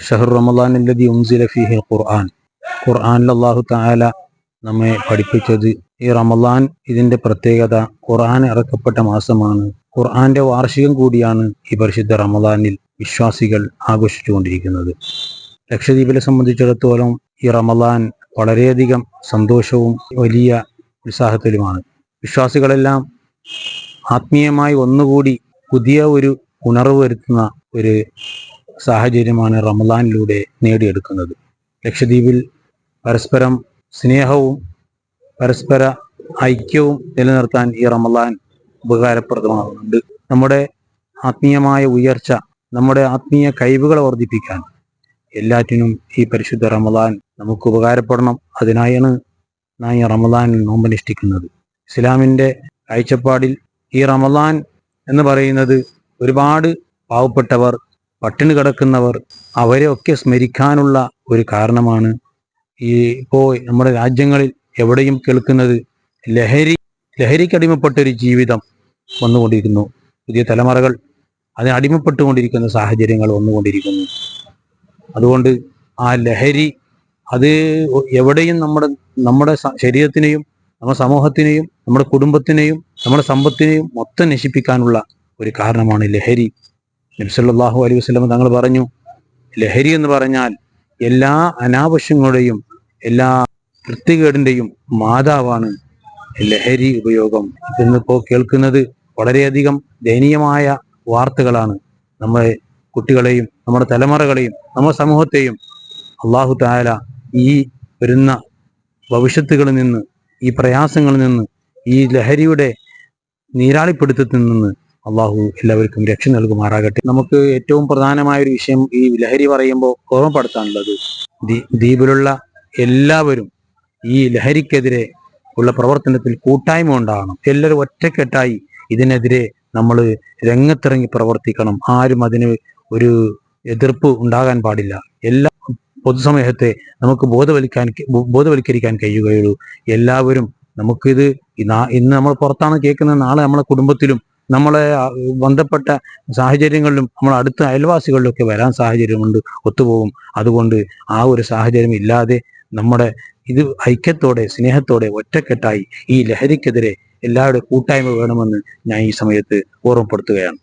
ഷഹർ റമദാൻ അല്ലതി ഉൻസില ഫീഹിൽ ഖുർആൻ. ഖുർആനിൽ അള്ളാഹു താല നമ്മെ പഠിപ്പിച്ചത് ഈ റമദാൻ ഇതിന്റെ പ്രത്യേകത ഖുർആൻ ഇറക്കപ്പെട്ട മാസമാണ്. ഖുർആന്റെ വാർഷികം കൂടിയാണ് ഈ പരിശുദ്ധ റമദാനിൽ വിശ്വാസികൾ ആഘോഷിച്ചുകൊണ്ടിരിക്കുന്നത്. ലക്ഷദ്വീപിനെ സംബന്ധിച്ചിടത്തോളം ഈ റമദാൻ വളരെയധികം സന്തോഷവും വലിയ ഉത്സാഹത്തിലുമാണ്. വിശ്വാസികളെല്ലാം ആത്മീയമായി ഒന്നുകൂടി പുതിയ ഒരു ഉണർവ് വരുത്തുന്ന ഒരു സാഹചര്യമാണ് റമദാനിലൂടെ നേടിയെടുക്കുന്നത്. ലക്ഷദ്വീപിൽ പരസ്പരം സ്നേഹവും പരസ്പര ഐക്യവും നിലനിർത്താൻ ഈ റമദാൻ ഉപകാരപ്രദമാകുന്നുണ്ട്. നമ്മുടെ ആത്മീയമായ ഉയർച്ച നമ്മുടെ ആത്മീയ കഴിവുകൾ വർദ്ധിപ്പിക്കാൻ എല്ലാറ്റിനും ഈ പരിശുദ്ധ റമദാൻ നമുക്ക് ഉപകാരപ്പെടണം. അതിനായാണ് നാം ഈ റമദാനിൽ നോമ്പനുഷ്ഠിക്കുന്നത്. ഇസ്ലാമിന്റെ കാഴ്ചപ്പാടിൽ ഈ റമദാൻ എന്ന് പറയുന്നത് ഒരുപാട് പാവപ്പെട്ടവർ പട്ടിണി കിടക്കുന്നവർ അവരെയൊക്കെ സ്മരിക്കാനുള്ള ഒരു കാരണമാണ് ഈ ഇപ്പോൾ നമ്മുടെ രാജ്യങ്ങളിൽ എവിടെയും കേൾക്കുന്നത് ലഹരി ലഹരിക്കടിമപ്പെട്ടൊരു ജീവിതം വന്നുകൊണ്ടിരിക്കുന്നു. പുതിയ തലമുറകൾ അതിന് അടിമപ്പെട്ടുകൊണ്ടിരിക്കുന്ന സാഹചര്യങ്ങൾ വന്നുകൊണ്ടിരിക്കുന്നു. അതുകൊണ്ട് ആ ലഹരി അത് എവിടെയും നമ്മുടെ നമ്മുടെ ശരീരത്തിനെയും നമ്മുടെ സമൂഹത്തിനെയും നമ്മുടെ കുടുംബത്തിനെയും നമ്മുടെ സമ്പത്തിനെയും മൊത്തം നശിപ്പിക്കാനുള്ള ഒരു കാരണമാണ് ലഹരി. നബ്സല്ലാഹു അലൈഹി വസ്ലം തങ്ങൾ പറഞ്ഞു ലഹരി എന്ന് പറഞ്ഞാൽ എല്ലാ അനാവശ്യങ്ങളുടെയും എല്ലാ വൃത്തികേടിന്റെയും മാതാവാണ് ലഹരി ഉപയോഗം. ഇന്നിപ്പോൾ കേൾക്കുന്നത് വളരെയധികം ദയനീയമായ വാർത്തകളാണ്. നമ്മുടെ കുട്ടികളെയും നമ്മുടെ തലമുറകളെയും നമ്മുടെ സമൂഹത്തെയും അള്ളാഹു താല ഈ വരുന്ന ഭവിഷ്യത്തുകളിൽ നിന്ന് ഈ പ്രയാസങ്ങളിൽ നിന്ന് ഈ ലഹരിയുടെ നീരാളിപ്പിടുത്തത്തിൽ നിന്ന് അള്ളാഹു എല്ലാവർക്കും രക്ഷ നൽകുമാറാകട്ടെ. നമുക്ക് ഏറ്റവും പ്രധാനമായ ഒരു വിഷയം ഈ ലഹരി പറയുമ്പോൾ ഓർമ്മപ്പെടുത്താനുള്ളത്. ദ്വീ- ദ്വീപിലുള്ള എല്ലാവരും ഈ ലഹരിക്കെതിരെ ഉള്ള പ്രവർത്തനത്തിൽ കൂട്ടായ്മ ഉണ്ടാകണം. എല്ലാവരും ഒറ്റക്കെട്ടായി ഇതിനെതിരെ നമ്മൾ രംഗത്തിറങ്ങി പ്രവർത്തിക്കണം. ആരും അതിന് ഒരു എതിർപ്പ് ഉണ്ടാകാൻ പാടില്ല. എല്ലാ പൊതുസമൂഹത്തെ നമുക്ക് ബോധവൽക്കാൻ ബോധവൽക്കരിക്കാൻ കഴിയുകയുള്ളൂ. എല്ലാവരും നമുക്കിത് ഇന്ന് നമ്മൾ പുറത്താണ് കേൾക്കുന്നത്. നാളെ നമ്മളെ കുടുംബത്തിലും നമ്മളെ ബന്ധപ്പെട്ട സാഹചര്യങ്ങളിലും നമ്മൾ അടുത്ത അയൽവാസികളിലൊക്കെ വരാൻ സാഹചര്യമുണ്ട് ഒത്തുപോകും. അതുകൊണ്ട് ആ ഒരു സാഹചര്യം ഇല്ലാതെ നമ്മുടെ ഇത് ഐക്യത്തോടെ സ്നേഹത്തോടെ ഒറ്റക്കെട്ടായി ഈ ലഹരിക്കെതിരെ എല്ലാവരുടെ കൂട്ടായ്മ വേണമെന്ന് ഞാൻ ഈ സമയത്ത് ഓർമ്മപ്പെടുത്തുകയാണ്.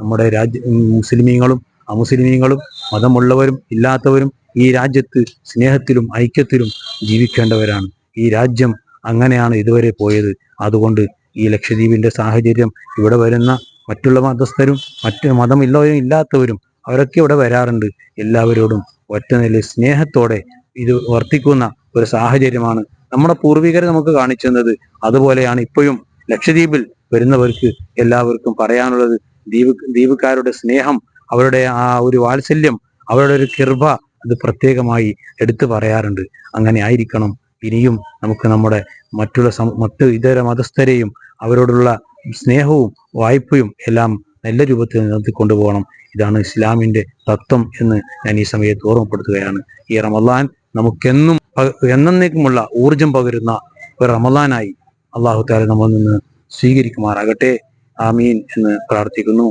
നമ്മുടെ രാജ്യ മുസ്ലിമീങ്ങളും അമുസ്ലിമീങ്ങളും മതമുള്ളവരും ഇല്ലാത്തവരും ഈ രാജ്യത്ത് സ്നേഹത്തിലും ഐക്യത്തിലും ജീവിക്കേണ്ടവരാണ്. ഈ രാജ്യം അങ്ങനെയാണ് ഇതുവരെ പോയത്. അതുകൊണ്ട് ഈ ലക്ഷദ്വീപിന്റെ സാഹചര്യം ഇവിടെ വരുന്ന മറ്റുള്ള മതസ്ഥരും മറ്റു മതമില്ലവരും ഇല്ലാത്തവരും അവരൊക്കെ ഇവിടെ വരാറുണ്ട്. എല്ലാവരോടും ഒറ്റ നില സ്നേഹത്തോടെ ഇത് വർത്തിക്കുന്ന ഒരു സാഹചര്യമാണ് നമ്മുടെ പൂർവികർ നമുക്ക് കാണിച്ചു തന്നത് അതുപോലെയാണ് ഇപ്പോഴും ലക്ഷദ്വീപിൽ വരുന്നവർക്ക് എല്ലാവർക്കും പറയാനുള്ളത് ദ്വീപ് ദ്വീപുകാരുടെ സ്നേഹം അവരുടെ ആ ഒരു വാത്സല്യം അവരുടെ ഒരു കിർഭ അത് പ്രത്യേകമായി എടുത്തു പറയാറുണ്ട്. അങ്ങനെ ആയിരിക്കണം ഇനിയും നമുക്ക് നമ്മുടെ മറ്റുള്ള മറ്റു ഇതര മതസ്ഥരെയും അവരോടുള്ള സ്നേഹവും വായ്പയും എല്ലാം നല്ല രൂപത്തിൽ നിലനിർത്തി കൊണ്ടുപോകണം ഇതാണ് ഇസ്ലാമിന്റെ തത്വം എന്ന് ഞാൻ ഈ സമയത്ത് ഓർമ്മപ്പെടുത്തുകയാണ്. ഈ റമദാൻ നമുക്കെന്നും എന്നേക്കുമുള്ള ഊർജം പകരുന്ന ഒരു റമദാനായി അള്ളാഹു താല നമ്മളിൽ നിന്ന് സ്വീകരിക്കുമാറാകട്ടെ. ആമീൻ എന്ന് പ്രാർത്ഥിക്കുന്നു.